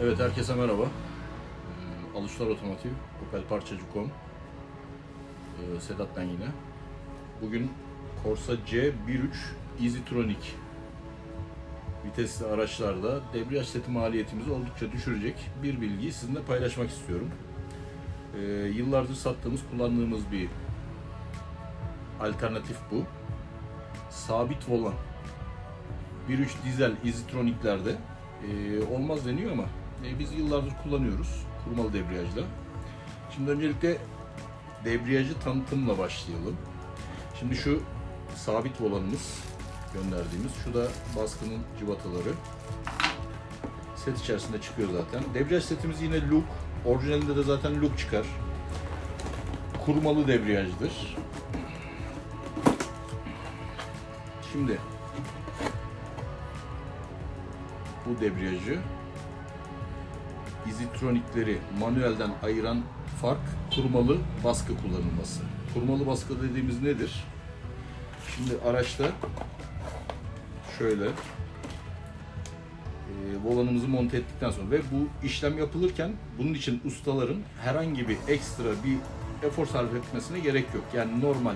Evet herkese merhaba. Ee, Alışlar Otomotiv, Opel Parçacı.com. Ee, Sedat ben yine. Bugün Corsa C13 EasyTronic vitesli araçlarda debriyaj seti maliyetimizi oldukça düşürecek bir bilgiyi sizinle paylaşmak istiyorum. Ee, yıllardır sattığımız, kullandığımız bir alternatif bu. Sabit volan. 1.3 dizel EasyTronic'lerde e, olmaz deniyor ama e, biz yıllardır kullanıyoruz kurmalı debriyajla. Şimdi öncelikle debriyajı tanıtımla başlayalım. Şimdi şu sabit volanımız gönderdiğimiz, şu da baskının cıvataları. Set içerisinde çıkıyor zaten. Debriyaj setimiz yine look. Orijinalinde de zaten look çıkar. Kurmalı debriyajdır. Şimdi bu debriyajı izitronikleri manuelden ayıran fark kurmalı baskı kullanılması. Kurmalı baskı dediğimiz nedir? Şimdi araçta şöyle e, volanımızı monte ettikten sonra ve bu işlem yapılırken bunun için ustaların herhangi bir ekstra bir efor sarf etmesine gerek yok. Yani normal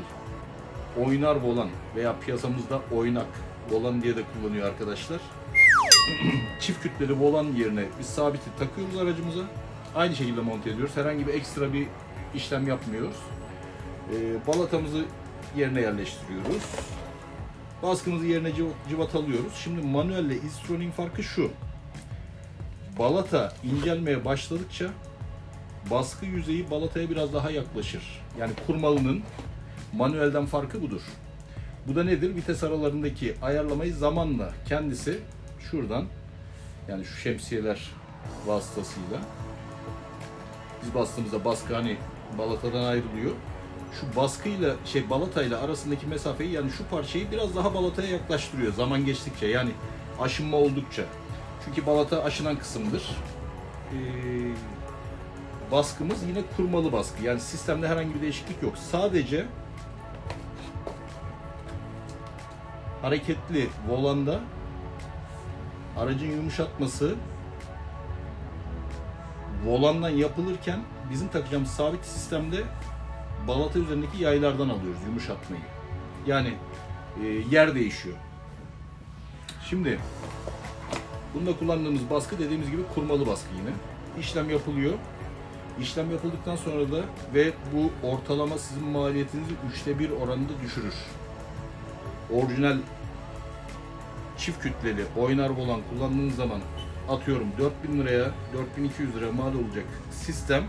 oynar volan veya piyasamızda oynak volan diye de kullanıyor arkadaşlar çift kütleli volan yerine biz sabiti takıyoruz aracımıza. Aynı şekilde monte ediyoruz. Herhangi bir ekstra bir işlem yapmıyoruz. Ee, balatamızı yerine yerleştiriyoruz. Baskımızı yerine cıv- cıvatalıyoruz. Şimdi manuelle izotronik farkı şu. Balata incelmeye başladıkça baskı yüzeyi balataya biraz daha yaklaşır. Yani kurmalının manuelden farkı budur. Bu da nedir? Vites aralarındaki ayarlamayı zamanla kendisi şuradan yani şu şemsiyeler vasıtasıyla biz bastığımızda baskı hani balatadan ayrılıyor. Şu baskıyla şey balatayla arasındaki mesafeyi yani şu parçayı biraz daha balataya yaklaştırıyor zaman geçtikçe yani aşınma oldukça. Çünkü balata aşınan kısımdır. Ee, baskımız yine kurmalı baskı. Yani sistemde herhangi bir değişiklik yok. Sadece hareketli volanda aracın yumuşatması volandan yapılırken bizim takacağımız sabit sistemde balata üzerindeki yaylardan alıyoruz yumuşatmayı. Yani e, yer değişiyor. Şimdi bunda kullandığımız baskı dediğimiz gibi kurmalı baskı yine. İşlem yapılıyor. İşlem yapıldıktan sonra da ve bu ortalama sizin maliyetinizi üçte bir oranında düşürür. Orijinal çift kütleli oynar volan kullandığınız zaman atıyorum 4000 liraya 4200 lira mal olacak sistem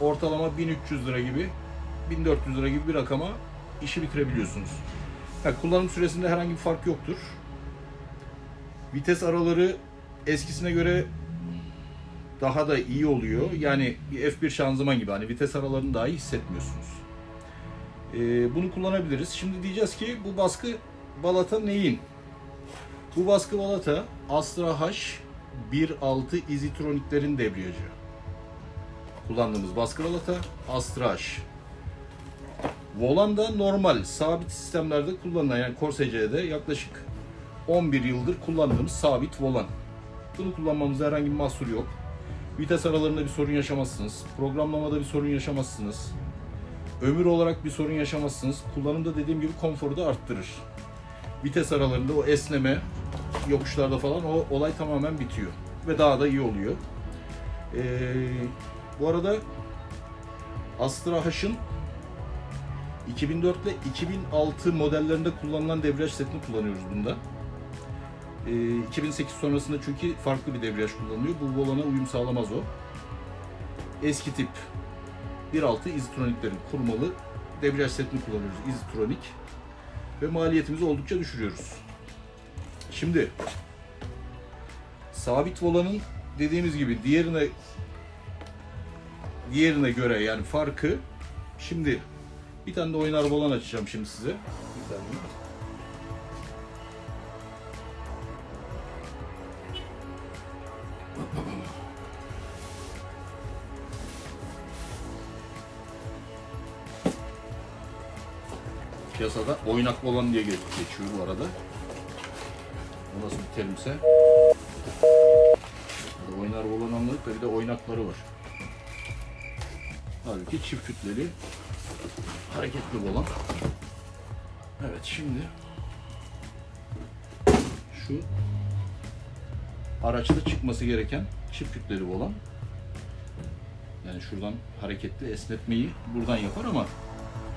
ortalama 1300 lira gibi 1400 lira gibi bir rakama işi bitirebiliyorsunuz. Ha, kullanım süresinde herhangi bir fark yoktur. Vites araları eskisine göre daha da iyi oluyor. Yani bir F1 şanzıman gibi hani vites aralarını daha iyi hissetmiyorsunuz. Ee, bunu kullanabiliriz. Şimdi diyeceğiz ki bu baskı balata neyin? Bu baskı balata Astra H 1.6 izitroniklerin debriyajı. Kullandığımız baskı balata Astra H. Volan da normal sabit sistemlerde kullanılan yani Corsa C'de yaklaşık 11 yıldır kullandığımız sabit volan. Bunu kullanmamızda herhangi bir mahsur yok. Vites aralarında bir sorun yaşamazsınız. Programlamada bir sorun yaşamazsınız. Ömür olarak bir sorun yaşamazsınız. Kullanımda dediğim gibi konforu da arttırır vites aralarında o esneme yokuşlarda falan o olay tamamen bitiyor ve daha da iyi oluyor. Ee, bu arada Astra H'ın 2004 ile 2006 modellerinde kullanılan debriyaj setini kullanıyoruz bunda. Ee, 2008 sonrasında çünkü farklı bir debriyaj kullanılıyor. Bu volana uyum sağlamaz o. Eski tip 1.6 izotroniklerin kurmalı debriyaj setini kullanıyoruz. Izotronik ve maliyetimizi oldukça düşürüyoruz. Şimdi sabit volanın dediğimiz gibi diğerine diğerine göre yani farkı şimdi bir tane de oynar volan açacağım şimdi size. Bir tane. Piyasada oynak volan diye geçiyor bu arada. Nasıl bir terimse. Oynar volan anlamı Başka bir de oynakları var. Halbuki çift kütleli hareketli volan. Evet şimdi şu araçta çıkması gereken çift kütleli volan. Yani şuradan hareketli esnetmeyi buradan yapar ama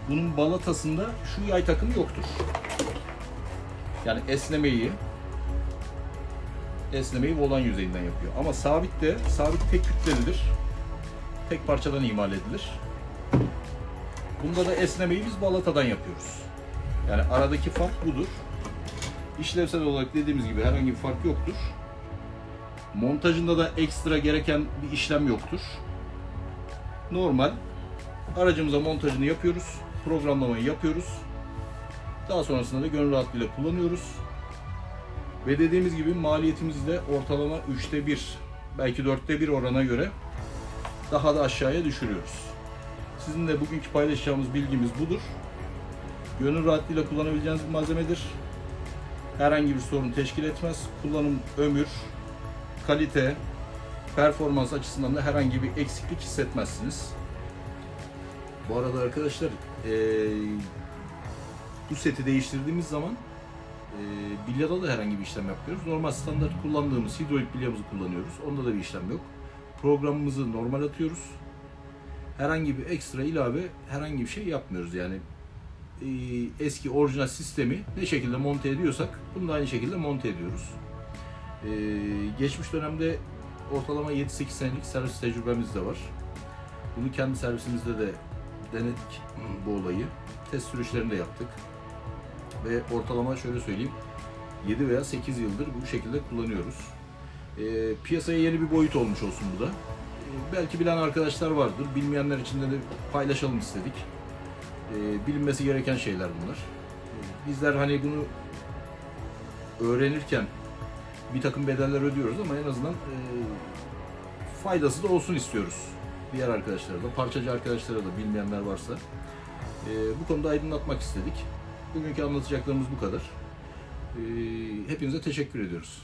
bunun balatasında şu yay takımı yoktur. Yani esnemeyi esnemeyi volan yüzeyinden yapıyor. Ama sabit de sabit tek kütlelidir. Tek parçadan imal edilir. Bunda da esnemeyi biz balatadan yapıyoruz. Yani aradaki fark budur. İşlevsel olarak dediğimiz gibi herhangi bir fark yoktur. Montajında da ekstra gereken bir işlem yoktur. Normal aracımıza montajını yapıyoruz, programlamayı yapıyoruz. Daha sonrasında da gönül rahatlığıyla kullanıyoruz. Ve dediğimiz gibi maliyetimizi de ortalama 3'te 1, belki 4'te 1 orana göre daha da aşağıya düşürüyoruz. Sizin de bugünkü paylaşacağımız bilgimiz budur. Gönül rahatlığıyla kullanabileceğiniz bir malzemedir. Herhangi bir sorun teşkil etmez. Kullanım ömür, kalite, performans açısından da herhangi bir eksiklik hissetmezsiniz. Bu arada arkadaşlar eee, bu seti değiştirdiğimiz zaman eee bilyada da herhangi bir işlem yapmıyoruz. Normal standart kullandığımız hidrolik bilyamızı kullanıyoruz. Onda da bir işlem yok. Programımızı normal atıyoruz. Herhangi bir ekstra ilave herhangi bir şey yapmıyoruz yani. Eee, eski orijinal sistemi ne şekilde monte ediyorsak bunu da aynı şekilde monte ediyoruz. Eee, geçmiş dönemde ortalama 7-8 senelik servis tecrübemiz de var. Bunu kendi servisimizde de denedik bu olayı. Test sürüşlerini de yaptık. Ve ortalama şöyle söyleyeyim 7 veya 8 yıldır bu şekilde kullanıyoruz. Eee, piyasaya yeni bir boyut olmuş olsun bu da. Eee, belki bilen arkadaşlar vardır. Bilmeyenler için de paylaşalım istedik. Eee, bilinmesi gereken şeyler bunlar. Eee, bizler hani bunu öğrenirken bir takım bedeller ödüyoruz ama en azından eee, faydası da olsun istiyoruz. Diğer arkadaşlara da, parçacı arkadaşlara da bilmeyenler varsa. Eee, bu konuda aydınlatmak istedik. Bugünkü anlatacaklarımız bu kadar. Eee, hepinize teşekkür ediyoruz.